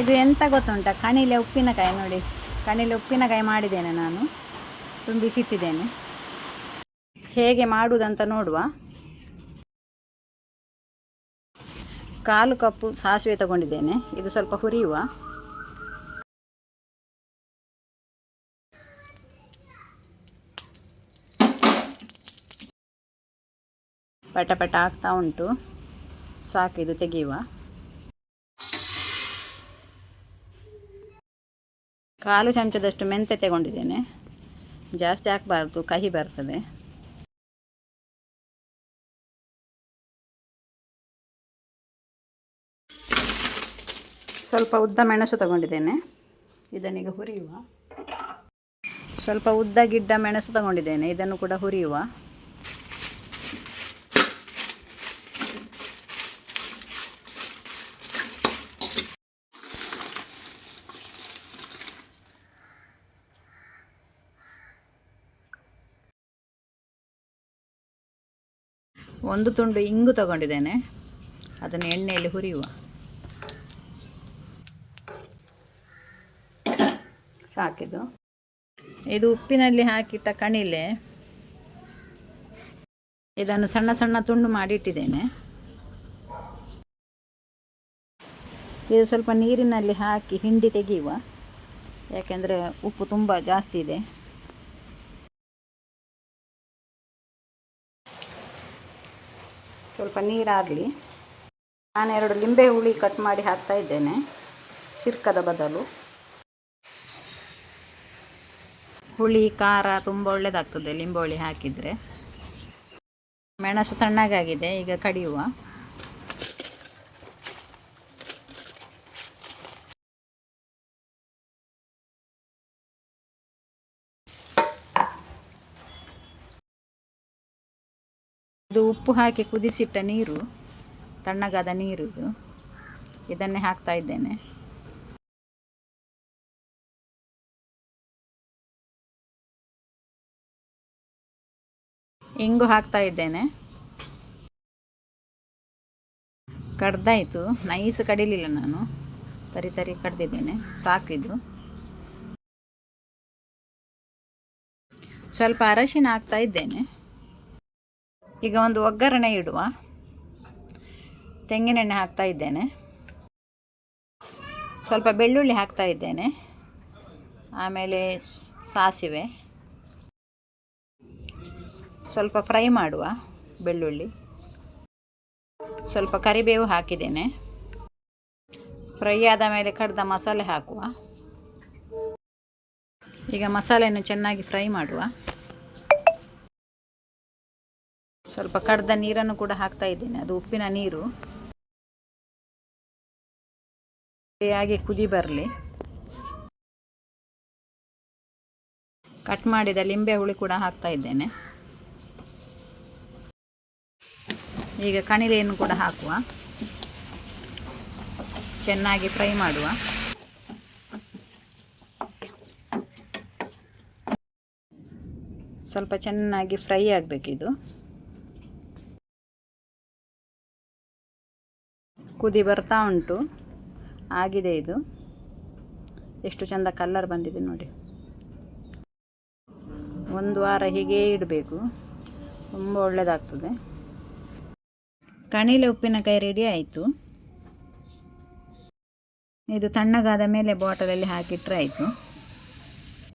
ಇದು ಎಂತ ಗೊತ್ತುಂಟ? ಕಣಿಲೆ ಉಪ್ಪಿನಕಾಯಿ ನೋಡಿ. ಕಣಿಲೆ ಉಪ್ಪಿನಕಾಯಿ ಮಾಡಿದ್ದೇನೆ ನಾನು. ತುಂಬಿಸಿಟ್ಟಿದ್ದೇನೆ. ಹೇಗೆ ಮಾಡುವುದಂತ ನೋಡುವ. ಕಾಲು ಕಪ್ಪು ಸಾಸಿವೆ ತಗೊಂಡಿದ್ದೇನೆ. ಇದು ಸ್ವಲ್ಪ ಹುರಿಯುವ. ಪಟ ಪಟ ಆಗ್ತಾ ಉಂಟು. ಸಾಕು, ಇದು ತೆಗೆಯುವ. ಕಾಲು ಚಮಚದಷ್ಟು ಮೆಂತೆ ತಗೊಂಡಿದ್ದೇನೆ. ಜಾಸ್ತಿ ಹಾಕಬಾರ್ದು, ಕಹಿ ಬರ್ತದೆ. ಸ್ವಲ್ಪ ಉದ್ದ ಮೆಣಸು ತಗೊಂಡಿದ್ದೇನೆ. ಇದನ್ನೀಗ ಹುರಿಯುವ. ಸ್ವಲ್ಪ ಉದ್ದ ಗಿಡ್ಡ ಮೆಣಸು ತಗೊಂಡಿದ್ದೇನೆ, ಇದನ್ನು ಕೂಡ ಹುರಿಯುವ. ಒಂದು ತುಂಡು ಇಂಗು ತಗೊಂಡಿದ್ದೇನೆ. ಅದನ್ನು ಎಣ್ಣೆಯಲ್ಲಿ ಹುರಿಯುವ. ಸಾಕಿದು ಇದು ಉಪ್ಪಿನಲ್ಲಿ ಹಾಕಿಟ್ಟ ಕಣಿಲೆ. ಇದನ್ನು ಸಣ್ಣ ಸಣ್ಣ ತುಂಡು ಮಾಡಿ ಇಟ್ಟಿದ್ದೇನೆ ಇದು ಸ್ವಲ್ಪ ನೀರಿನಲ್ಲಿ ಹಾಕಿ ಹಿಂಡಿ ತೆಗೆಯುವ. ಯಾಕೆಂದರೆ ಉಪ್ಪು ತುಂಬ ಜಾಸ್ತಿ ಇದೆ. ಸ್ವಲ್ಪ ನೀರಾಗಲಿ. ನಾನು ಎರಡು ಲಿಂಬೆ ಹುಳಿ ಕಟ್ ಮಾಡಿ ಹಾಕ್ತಾ ಇದ್ದೇನೆ. ಸಿರ್ಕದ ಬದಲು. ಹುಳಿ, ಖಾರ ತುಂಬ ಒಳ್ಳೆಯದಾಗ್ತದೆ ಲಿಂಬೆ ಹುಳಿ ಹಾಕಿದರೆ. ಮೆಣಸು ತಣ್ಣಗಾಗಿದೆ, ಈಗ ಕಡಿಯುವ. ಇದು ಉಪ್ಪು ಹಾಕಿ ಕುದಿಸಿಟ್ಟ ನೀರು, ತಣ್ಣಗಾದ ನೀರು ಇದು. ಇದನ್ನೇ ಹಾಕ್ತಾ ಇದ್ದೇನೆ. ಇಂಗು ಹಾಕ್ತಾ ಇದ್ದೇನೆ. ಕಡ್ದಾಯಿತು. ನೈಸ್ ಕಡಿಲಿಲ್ಲ ನಾನು. ತರಿ ತರಿ ಕಡ್ದಿದ್ದೇನೆ. ಸಾಕಿದು ಸ್ವಲ್ಪ ಅರಶಿನ ಹಾಕ್ತಾ ಇದ್ದೇನೆ. ಈಗ ಒಂದು ಒಗ್ಗರಣೆ ಇಡುವ. ತೆಂಗಿನೆಣ್ಣೆ ಹಾಕ್ತಾ ಇದ್ದೇನೆ. ಸ್ವಲ್ಪ ಬೆಳ್ಳುಳ್ಳಿ ಹಾಕ್ತಾ ಇದ್ದೇನೆ. ಆಮೇಲೆ ಸಾಸಿವೆ. ಸ್ವಲ್ಪ ಫ್ರೈ ಮಾಡುವ ಬೆಳ್ಳುಳ್ಳಿ. ಸ್ವಲ್ಪ ಕರಿಬೇವು ಹಾಕಿದ್ದೇನೆ. ಫ್ರೈ ಆದ ಮೇಲೆ ಕಡ್ದ ಮಸಾಲೆ ಹಾಕುವ. ಈಗ ಮಸಾಲೆಯನ್ನು ಚೆನ್ನಾಗಿ ಫ್ರೈ ಮಾಡುವ. ಸ್ವಲ್ಪ ಕಡ್ದ ನೀರನ್ನು ಕೂಡ ಹಾಕ್ತಾ ಇದ್ದೇನೆ. ಅದು ಉಪ್ಪಿನ ನೀರು. ಹಾಗೆ ಕುದಿ ಬರಲಿ. ಕಟ್ ಮಾಡಿದ ಲಿಂಬೆ ಹುಳಿ ಕೂಡ ಹಾಕ್ತಾ ಇದ್ದೇನೆ. ಈಗ ಕಣಿಲೆಯನ್ನು ಕೂಡ ಹಾಕುವ. ಚೆನ್ನಾಗಿ ಫ್ರೈ ಮಾಡುವ. ಸ್ವಲ್ಪ ಚೆನ್ನಾಗಿ ಫ್ರೈ ಆಗಬೇಕಿದು. ಕುದಿ ಬರ್ತಾ ಉಂಟು. ಆಗಿದೆ ಇದು. ಎಷ್ಟು ಚಂದ ಕಲ್ಲರ್ ಬಂದಿದೆ ನೋಡಿ. ಒಂದು ವಾರ ಹೀಗೇ ಇಡಬೇಕು. ತುಂಬ ಒಳ್ಳೆಯದಾಗ್ತದೆ ಕಣಿಲೆ ಉಪ್ಪಿನಕಾಯಿ ರೆಡಿ ಆಯಿತು. ಇದು ತಣ್ಣಗಾದ ಮೇಲೆ ಬಾಟಲಲ್ಲಿ ಹಾಕಿಟ್ರೆ ಆಯಿತು.